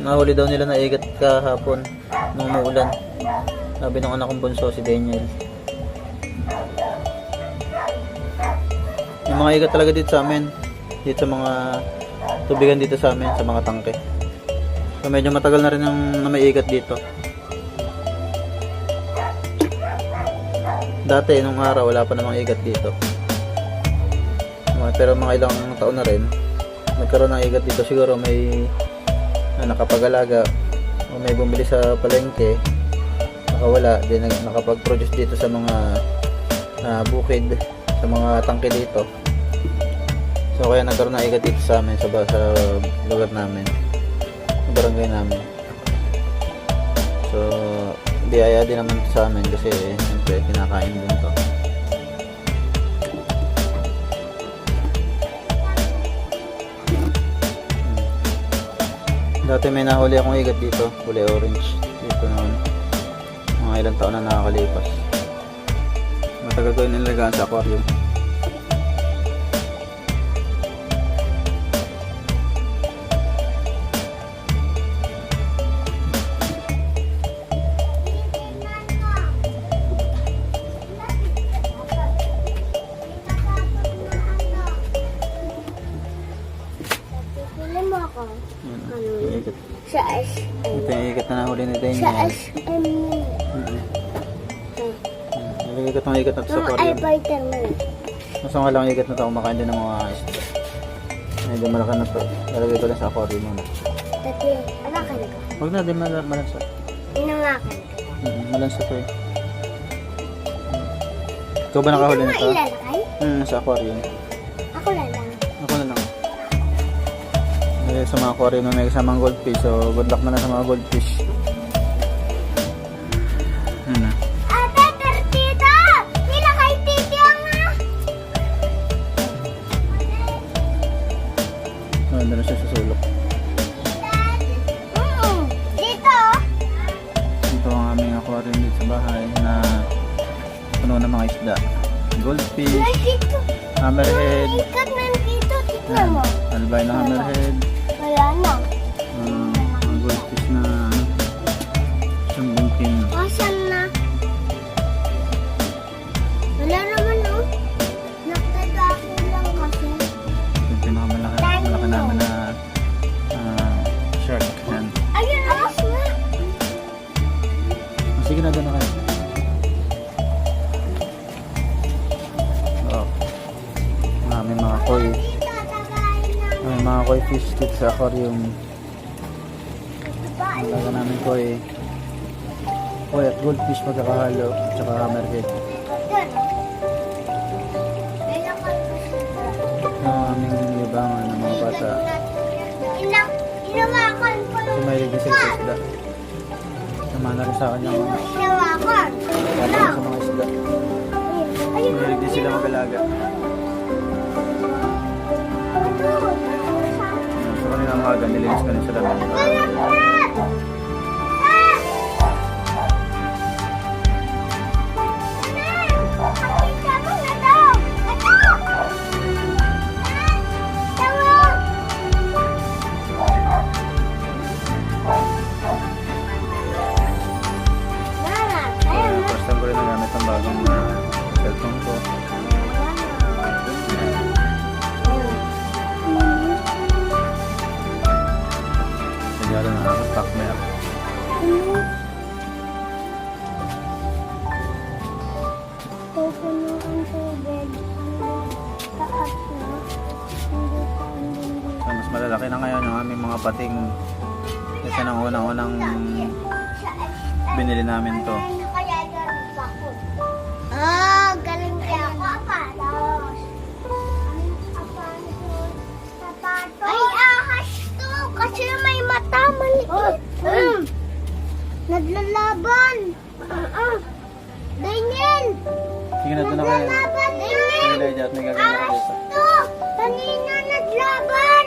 Nahuli daw nila na igat kahapon nung umuulan. Sabi ng anak kong bunso si Daniel. Yung mga igat talaga dito sa amin. Dito sa mga tubigan dito sa amin, sa mga tangke. So medyo matagal na rin ang na may igat dito. Dati, nung araw, wala pa namang igat dito. Pero mga ilang taon na rin, nagkaroon ng igat dito. Siguro may na nakapag-alaga. O may bumili sa palengke nakawala. Din nakapag-produce dito sa mga ah, bukid sa mga tangke dito. So kaya nagkaroon ng igat dito sa amin sa, sa lugar namin. Sa barangay namin. So biyaya din naman sa amin kasi siyempre kinakain din to Dati may nahuli akong igat dito, kulay orange. Dito noon. Mga ilang taon na nakakalipas. Matagal ko yung nilagaan sa aquarium. Ako. Yan, Ano? yung igat. Sa SM. Ito yung igat na nahuli ni Sa Daniel. SM yun. Mm-mm. Nilagay ko itong igat na sa aquarium. fighter mo yun. Mas nga lang igat na to, kumakain din ng mga isda. Medyo malaki na to. Lalagay ko lang sa aquarium muna. Dati, anakan ko. Huwag na, di mal- malansa. Inangakan ko. Mm, malansa to eh. Ikaw ba nakahuli Ito nito? mo ilalakay? Hmm, sa aquarium. Ako na May sa mga aquarium na may kasamang goldfish. So, good luck na lang sa mga goldfish. Ano na. Ate, Tertita! Nilakay titi ang! Ano na siya sa sulok. Mm, dito! Ito ang aming aquarium dito sa bahay na puno ng mga isda. Goldfish, hammerhead, Ikat nandito. Tignan mo. albino hammerhead, sige na, doon na kayo. Oh. Ang aming mga koi. Na. Ang aming mga koi fish dito sa aquarium. Ang taga namin koi. Koi at goldfish magkakahalo. Tsaka hammerhead. Doon. Kailangan ko siya. Ang aming libangan ng mga bata. Sumahilig din sila sa isda. Sama na rin sa yung inawakan. kala sa mga isda. Ayun. Sumahilig din sila mag-alaga. Sa kanila umaga, nilinis ko rin sila ng bagong cellphone ko. Kaya rin nakaka-pack na ako. Pupuno ang tubig. Taas na. Hindi pa dito. So, mas malalaki na ngayon yung aming mga pating. Kasi nang unang-unang binili namin to. Ah, galing kaya papa. Ay, ahas to. Kasi may mata maliit. Mm. Naglalaban. Uh-uh. Daniel! Sige na, doon na kayo. Naglalaban na! Ako Ahas to! Kanina naglaban!